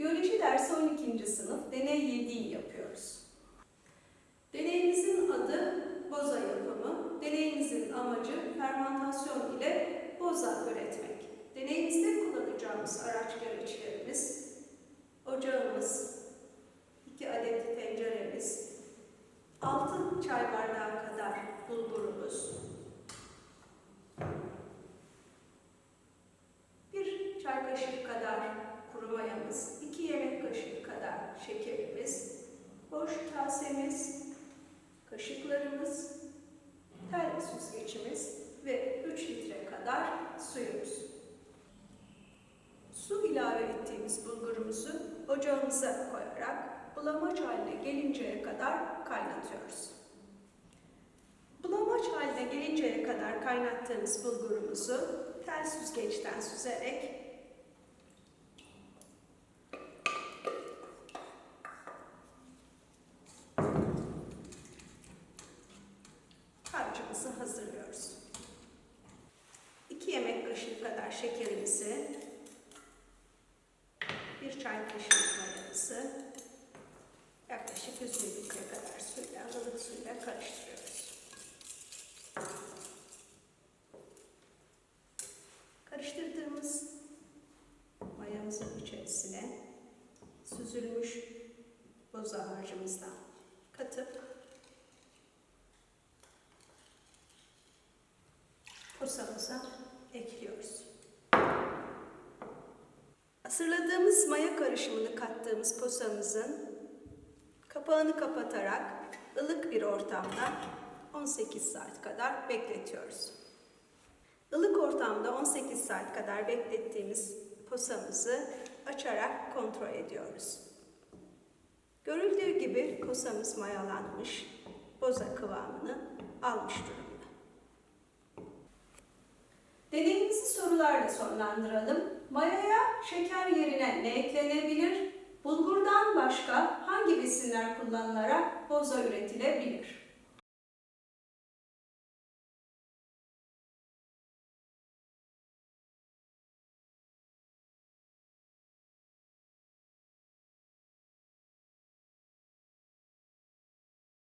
Biyoloji dersi 12. sınıf deney 7'yi yapıyoruz. Deneyimizin adı boza yapımı. Deneyimizin amacı fermentasyon ile boza üretmek. Deneyimizde kullanacağımız araç gereçlerimiz, ocağımız, 2 adet tenceremiz, 6 çay bardağı kadar bulgurumuz, bir çay kaşığı kadar kuru mayamız, 2 yemek kaşığı kadar şekerimiz, boş kasemiz, kaşıklarımız, tel süzgecimiz ve 3 litre kadar suyumuz. Su ilave ettiğimiz bulgurumuzu ocağımıza koyarak bulamaç haline gelinceye kadar kaynatıyoruz. Bulamaç haline gelinceye kadar kaynattığımız bulgurumuzu tel süzgeçten süzerek çay kaşığı mayamızı, yaklaşık 100 mililitre kadar suyla, ılık suyla karıştırıyoruz. Karıştırdığımız mayamızın içerisine süzülmüş boza harcımızdan katıp posamıza ekliyoruz. Hazırladığımız maya karışımını kattığımız posamızın kapağını kapatarak ılık bir ortamda 18 saat kadar bekletiyoruz. Ilık ortamda 18 saat kadar beklettiğimiz posamızı açarak kontrol ediyoruz. Görüldüğü gibi posamız mayalanmış, boza kıvamını almış durumda. Deneyimizi sorularla sonlandıralım. Mayaya şeker yerine ne eklenebilir? Bulgurdan başka hangi besinler kullanılarak boza üretilebilir?